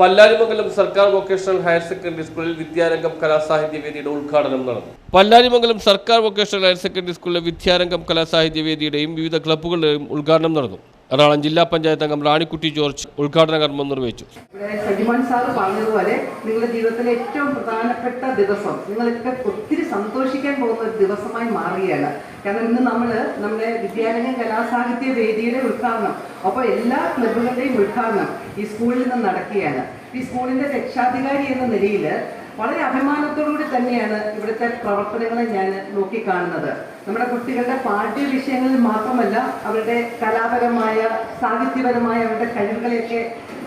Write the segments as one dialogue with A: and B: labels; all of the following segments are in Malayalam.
A: Pallarimangalam സർക്കാർ വൊക്കേഷണൽ ഹയർ സെക്കൻഡറി സ്കൂളിൽ വിദ്യാരംഗം കലാസാഹിത്യ വേദിയുടെ ഉദ്ഘാടനം നടന്നു. പല്ലാരിമംഗലം സർക്കാർ വൊക്കേഷണൽ ഹയർ സെക്കൻഡറി സ്കൂളിലെ വിദ്യാരംഗം കലാസാഹിത്യ വേദിയുടെയും വിവിധ ക്ലബ്ബുകളുടെയും ഉദ്ഘാടനം നടന്നു. എറണാകുളം ജില്ലാ പഞ്ചായത്ത് അംഗം റാണിക്കുട്ടി ജോർജ് ഉദ്ഘാടന കർമ്മം നിർവഹിച്ചു.
B: ഇവിടെ സാർ പറഞ്ഞതുപോലെ നിങ്ങളുടെ ജീവിതത്തിലെ ഏറ്റവും പ്രധാനപ്പെട്ട ദിവസം നിങ്ങളൊക്കെ ഒത്തിരി സന്തോഷിക്കാൻ പോകുന്ന ഒരു ദിവസമായി മാറുകയാണ്. കാരണം ഇന്ന് നമ്മൾ നമ്മുടെ വിദ്യാലയം കലാസാഹിത്യ വേദിയുടെ ഉദ്ഘാടനം അപ്പോൾ എല്ലാ ക്ലബുകളുടെയും ഉദ്ഘാടനം ഈ സ്കൂളിൽ നിന്ന് നടക്കുകയാണ്. ഈ സ്കൂളിന്റെ രക്ഷാധികാരി എന്ന നിലയിൽ വളരെ അഭിമാനത്തോടുകൂടി തന്നെയാണ് ഇവിടുത്തെ പ്രവർത്തനങ്ങളെ ഞാൻ നോക്കിക്കാണുന്നത്. നമ്മുടെ കുട്ടികളുടെ പാഠ്യ വിഷയങ്ങളിൽ മാത്രമല്ല അവരുടെ കലാപരമായ സാഹിത്യപരമായ അവരുടെ കഴിവുകളെയൊക്കെ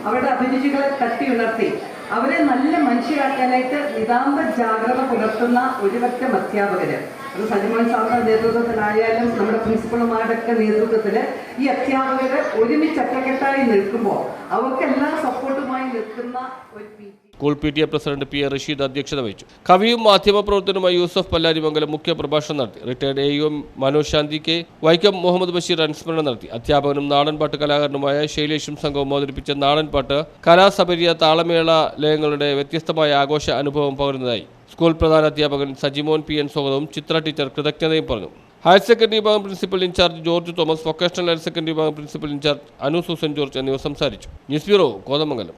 B: അവരുടെ അഭിരുചികളെ തട്ടി ഉണർത്തി. അവരെ നല്ല മനുഷ്യരാക്കാനായിട്ട് നിതാന്ത ജാഗ്രത പുലർത്തുന്ന ഒരുപറ്റം അധ്യാപകര്. അത് സജിമോൻ സാറിന്റെ നേതൃത്വത്തിലായാലും നമ്മുടെ പ്രിൻസിപ്പൾമാരുടെ ഒക്കെ നേതൃത്വത്തിൽ ഈ അധ്യാപകര് ഒരുമിച്ച് ഒറ്റക്കെട്ടായി നിൽക്കുമ്പോൾ അവർക്ക് സപ്പോർട്ടുമായി
A: school P T A president P A Rasheed അധ്യക്ഷത വഹിച്ചു. കവിയും മാധ്യമപ്രവർത്തനുമായ യൂസഫ് പല്ലാരിമംഗലം മുഖ്യ പ്രഭാഷണം നടത്തി. Retired A U Manoj Shanthi K. Vaikom Muhammad Basheer അനുസ്മരണം നടത്തി. അധ്യാപകനും നാടൻപാട്ട് കലാകാരനുമായ ശൈലേഷും സംഘവും അവതരിപ്പിച്ച നാടൻപാട്ട് കലാസബരിയ താളമേള ലയങ്ങളുടെ വ്യത്യസ്തമായ ആഘോഷ അനുഭവം പകരുന്നതായി സ്കൂൾ പ്രധാന അധ്യാപകൻ സജിമോൻ പി എൻ സ്വാഗതവും ചിത്ര ടീച്ചർ കൃതജ്ഞതയും പറഞ്ഞു. ഹയർ സെക്കൻഡറി വിഭാഗം principal in charge George Thomas vocational higher secondary വിഭാഗം principal in charge Anu Susan George എന്നിവർ സംസാരിച്ചു. News bureau Kothamangalam.